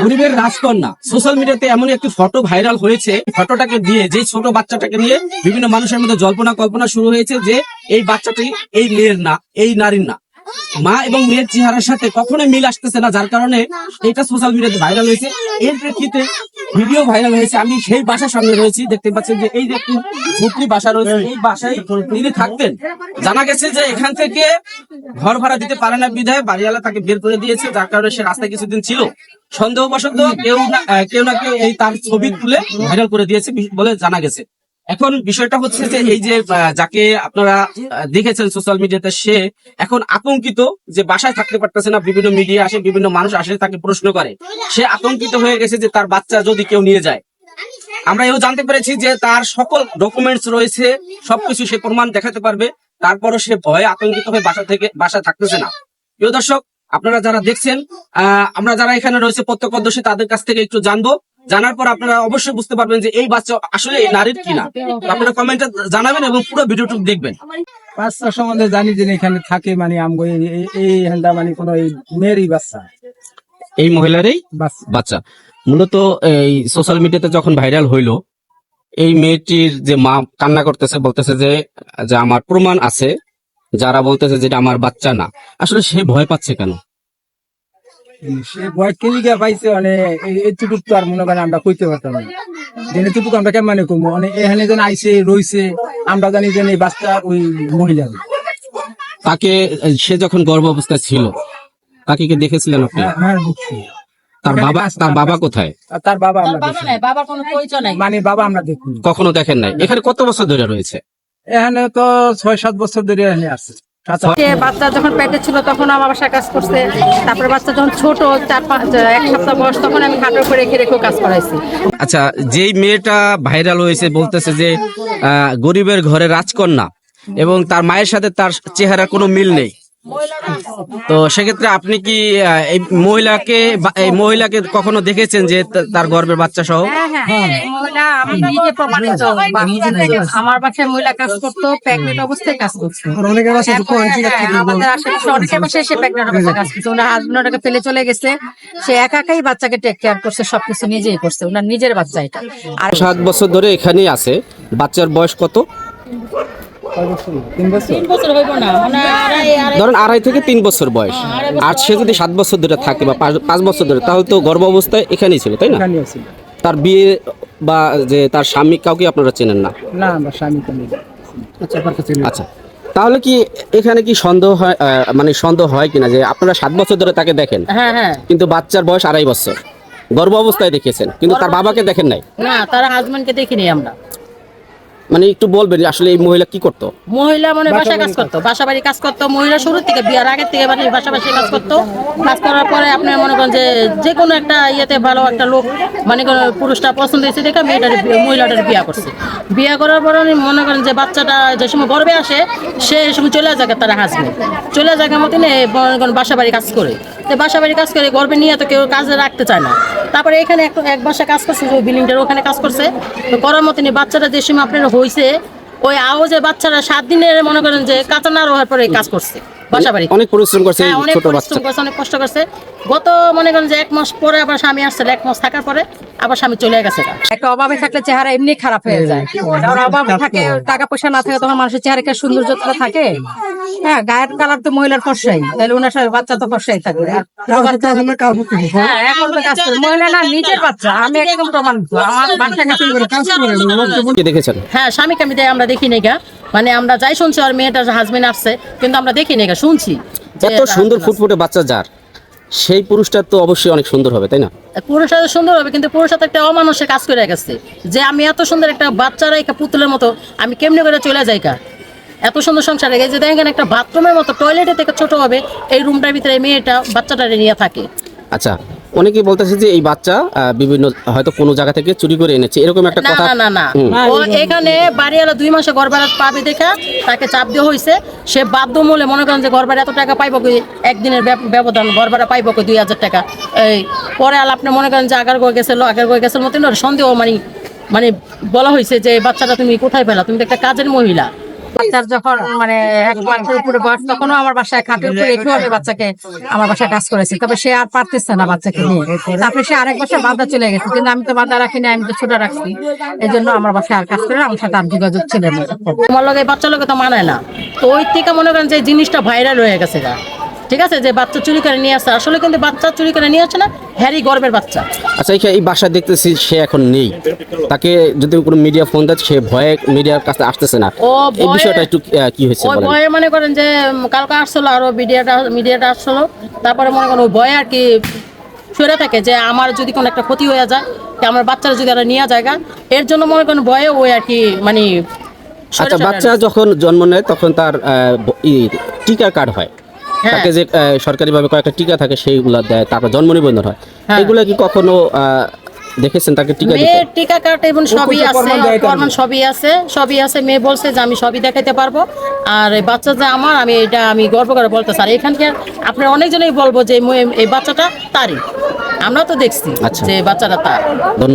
গরিবের রাজকন্যা। সোশ্যাল মিডিয়াতে এমন একটি ফটো ভাইরাল হয়েছে। ফটোটাকে দিয়ে যে ছোট বাচ্চাটাকে নিয়ে বিভিন্ন মানুষের মধ্যে জল্পনা কল্পনা শুরু হয়েছে যে, এই বাচ্চাটি এই মেয়ের না, এই নারীর না। মা এবং মেয়ের চেহারার সাথে কখনোই মিল আসতেছে না যার কারণে এটা সোশ্যাল মিডিয়াতে ভাইরাল হয়েছে। এর প্রেক্ষিতে ভিডিও ভাইরাল হয়েছে। আমি সেই বাসার সামনে রয়েছি দেখতে পাচ্ছেন যে এই যে একটি ঝুপড়ি বাসা রয়েছে এই বাসায় তিনি থাকতেন। জানা গেছে যে এখান থেকে ঘর ভাড়া দিতে পারে না বিধায় বাড়িওয়ালা তাকে বের করে দিয়েছে যার কারণে সে রাস্তায় কিছুদিন ছিল। সন্দেহবশত কেউ না কেউ না কেউ এই তার ছবি তুলে ভাইরাল করে দিয়েছে বলে জানা গেছে। এখন বিষয়টা হচ্ছে যে এই যে যাকে আপনারা দেখেছেন সোশ্যাল মিডিয়াতে সে এখন আতঙ্কিত যে বাসায় থাকতে পারতেছে না, বিভিন্ন মিডিয়া আসে, বিভিন্ন মানুষ আসে, তাকে প্রশ্ন করে। সে আতঙ্কিত হয়ে গেছে যে তার বাচ্চা যদি কেউ নিয়ে যায়। আমরা এও জানতে পেরেছি যে তার সকল ডকুমেন্টস রয়েছে, সবকিছু সে প্রমাণ দেখাতে পারবে, তারপরও সে ভয়ে আতঙ্কিত হয়ে বাসা থেকে বাসা থাকতেছে না। প্রিয় দর্শক, আপনারা যারা দেখছেন আমরা যারা এখানে রয়েছে প্রত্যক্ষদর্শী, তাদের কাছ থেকে একটু জানব জানার পর আপনারা অবশ্যই বুঝতে পারবেন যে এই বাচ্চা আসলে এই নারীর কিনা আপনারা কমেন্টে জানাবেন এবং পুরো ভিডিওটুকু দেখবেন। বাচ্চা সম্বন্ধে জানি যে এখানে থাকে মানে আমগো এই- হ্যান্ডা মানে কোন মেয়েরই বাচ্চা। এই মহিলারই বাচ্চা। বাচ্চা। মূলত এই সোশ্যাল মিডিয়াতে যখন ভাইরাল হইল এই মেয়েটির যে মা কান্না করতেছে বলতেছে যে যে আমার প্রমাণ আছে যারা বলতেছে যেটা আমার বাচ্চা না। আসলে সে ভয় পাচ্ছে কেন? সে পাইছে মানে এই- তো আর মনে করেন আমরা কইতে পারতাম না। যেন এটুকু আমরা কেমন মানে মানে এখানে যেন আইসে রইছে আমরা জানি যেন এই বাচ্চা ওই তাকে সে যখন গর্ভ অবস্থায় ছিল তাকে কি দেখেছিলেন আপনি? হ্যাঁ, হ্যাঁ, তার বাবা তার বাবা কোথায়? তার বাবা আমরা বাবা নাই বাবার কোনো পরিচয় নাই। মানে বাবা আমরা দেখি কখনো দেখেন নাই। এখানে কত বছর ধরে রয়েছে? এখানে তো ছয় সাত বছর ধরে এখানে আছে। বাচ্চা যখন পেটে ছিল তখন আমার বাসায় কাজ করছে। তারপরে বাচ্চা যখন ছোট চার পাঁচ এক সপ্তাহ বয়স তখন আমি খাটের উপরে রেখে রেখেও কাজ করাইছি। আচ্ছা যেই মেয়েটা ভাইরাল হয়েছে বলতেছে যে আহ, গরিবের ঘরে রাজকন্যা এবং তার মায়ের সাথে তার চেহারা কোনো মিল নেই। তো সেক্ষেত্রে আপনি কি এই মহিলাকে এই মহিলাকে কখনো দেখেছেন যে তার গর্বের বাচ্চা সহ? হ্যাঁ হ্যাঁ আমার বাসায় মহিলা কাজ করতো প্রেগনেন্ট অবস্থায় কাজ হ্যাঁ, আমাদের আশেপাশে অনেকের বাসায় সে প্রেগনেন্ট অবস্থায় কাজ করছে। ওনার হাজবেন্ড ওটাকে ফেলে চলে গেছে। সে একা একাই বাচ্চাকে টেক কেয়ার করছে সবকিছু নিজেই করছে। ওনার নিজের বাচ্চা এটা। আর সাত বছর ধরে এখানেই আছে। বাচ্চার বয়স কত? মানে ধরেন আড়াই থেকে তিন বছর বয়স। আর সে যদি সাত বছর ধরে থাকে বা পাঁচ- বছর ধরে তাহলে তো গর্ভ অবস্থায় এখানেই ছিল তাই না? তার বিয়ে বা যে তার স্বামী কাউকে আপনারা চেনেন না? না আমার স্বামী আচ্ছা। আচ্ছা তাহলে কি এখানে কি সন্দেহ হয় মানে সন্দেহ হয় কিনা যে আপনারা সাত বছর ধরে তাকে দেখেন? হ্যাঁ হ্যাঁ। কিন্তু বাচ্চার বয়স আড়াই বছর। গর্ভ অবস্থায় দেখেছেন কিন্তু তার বাবাকে দেখেন নাই? না তার হাজবেন্ডকে দেখিনি আমরা। মানে একটু বলবেন আসলে এই মহিলা কি করতো? মহিলা মানে বাসা কাজ করতো বাসা বাড়ি কাজ করতো মহিলা শুরু থেকে বিয়ার আগের থেকে মানে বাসা বাসি কাজ করতো। কাজ করার পরে আপনি মনে করেন যে যে কোনো একটা ইয়েতে ভালো একটা লোক মানে কোনো পুরুষটা পছন্দ হয়েছে দেখে মেয়েটার মহিলাটার বিয়া করছে। বিয়া করার পরে মনে করেন যে বাচ্চাটা যে সময় গর্বে আসে সে সময় চলে যাকে তার হাজবেন্ড চলে যাকে মতন মনে করেন বাসা বাড়ি কাজ করে। তো বাসা বাড়ি কাজ করে, গর্বে নিয়ে তো কেউ কাজে রাখতে চায় না। তারপরে এখানে এক এক বাসা কাজ করছে যে বিল্ডিংটার ওখানে কাজ করছে। তো করার মতনই বাচ্চারা যে সময় আপনার হয়েছে ওই আওয়াজে বাচ্চারা সাত দিনের মনে করেন যে কাঁচা না রোহার পরে কাজ করছে। অনেক পরিশ্রম করছে হ্যাঁ, অনেক পরিশ্রম করছে অনেক কষ্ট করছে। গত মনে করেন যে এক মাস পরে আবার স্বামী আসছিল এক মাস থাকার পরে আবার স্বামী চলে গেছে। একটা অভাবে থাকলে চেহারা এমনি খারাপ হয়ে যায়। কারণ অভাব থাকে টাকা পয়সা না থাকে তখন মানুষের চেহারা একটা সৌন্দর্যতা থাকে। হ্যাঁ গায়ের কালার তো মহিলার ফর্সাই তাহলে ওনার সাথে বাচ্চা তো ফর্সাই থাকবে। হ্যাঁ মহিলা না নিজের বাচ্চা আমি একদম প্রমাণিত। আমার বাচ্চা কাজ করে কি দেখেছেন? হ্যাঁ স্বামীকে আমি দেয় আমরা দেখি নেগা মানে আমরা যাই শুনছি আর মেয়েটার হাজবেন্ড আসছে কিন্তু আমরা দেখি নেগা শুনছি এত সুন্দর ফুটফুটে বাচ্চা যার সেই পুরুষটা তো অবশ্যই অনেক সুন্দর হবে তাই না? পুরুষটা সুন্দর হবে কিন্তু পুরুষ তো একটা অমানুষে কাজ করে গেছে। যে আমি এত সুন্দর একটা বাচ্চারা একটা পুতুলের মতো আমি কেমনে করে চলে যাই কা? এত সুন্দর সংসারে গেছে দেখেন একটা বাথরুমের মতো টয়লেটে থেকে ছোট হবে এই রুমটার ভিতরে মেয়েটা বাচ্চাটা নিয়ে থাকে। আচ্ছা অনেকেই বলতেছে যে এই বাচ্চা বিভিন্ন হয়তো কোনো জায়গা থেকে চুরি করে এনেছে। এরকম একটা কথা। না না না। ও এখানে বাড়িওয়ালা দুই মাসে ঘর পাবে দেখা তাকে চাপ দেওয়া হয়েছে। সে বাধ্য মূলে মনে করেন যে ভাড়া এত টাকা পাইব কি একদিনের ব্যব- ব্যবধান ভাড়া পাইব কি দুই হাজার টাকা। এই পরে আল আপনি মনে করেন যে আগার গো গেছিল আগার গো গেছিল মতন সন্দেহ মানে মানে বলা হয়েছে যে বাচ্চাটা তুমি কোথায় পেলা? তুমি তো একটা কাজের মহিলা। বাচ্চার যখন মানে এক উপরে বয়স আমার বাসায় উপরে বাচ্চাকে আমার বাসায় কাজ করেছি। তবে সে আর পারতেছে না বাচ্চাকে নিয়ে। তারপরে সে আরেক বছর বাধা চলে গেছে। কিন্তু আমি তো বাধা রাখিনি আমি তো ছোট রাখছি। এই জন্য আমার বাসায় আর কাজ করে আমার সাথে আর যোগাযোগ ছিল না। লগে বাচ্চা লোকে তো মানায় না। তো ওই থেকে মনে করেন যে জিনিসটা ভাইরাল হয়ে গেছে গা। ঠিক আছে? যে বাচ্চা চুরি করে নিয়ে আসছে আসলে কিন্তু বাচ্চা চুরি করে নিয়ে আসছে না হ্যারি গর্বের বাচ্চা। আচ্ছা এই- বাসায় দেখতেছি সে এখন নেই। তাকে যদি কোনো মিডিয়া ফোন দেয় সে ভয়ে মিডিয়ার কাছে আসতেছে না। ও এই বিষয়টা একটু কি হয়েছে ওই ভয়ে মনে করেন যে কালকে আসছিল আরও মিডিয়াটা মিডিয়াটা আসছিল তারপরে মনে করেন ওই ভয়ে আর কি সরে থাকে যে আমার যদি কোনো একটা ক্ষতি হয়ে যায় তো আমার বাচ্চারা যদি আর নিয়ে যায় এর জন্য মনে করেন ভয়ে ওই আর কি মানে আচ্ছা বাচ্চা যখন জন্ম নেয় তখন তার টিকা কার্ড হ্যাঁ। তাকে যে সরকারিভাবে কয়েকটা টিকা থাকে সেইগুলো দেয় তারপর জন্ম নিবন্ধন হয়। হ্যাঁ। এগুলো কি কখনো দেখেছেন তাকে টিকা দিতে? টিকা কার্ড এবং সবই আছে প্রমাণ সবই আছে সবই আছে। মেয়ে বলছে যে আমি সবই দেখাইতে পারব। আর এই বাচ্চা যে আমার আমি এটা আমি গর্ব করে বলতে স্যার এখানকার আপনার অনেকজনই বলব যে এই মেয়ে- এই বাচ্চাটা তারই। আমরা তো দেখছি আচ্ছা। যে বাচ্চাটা তার। ধন্যবাদ।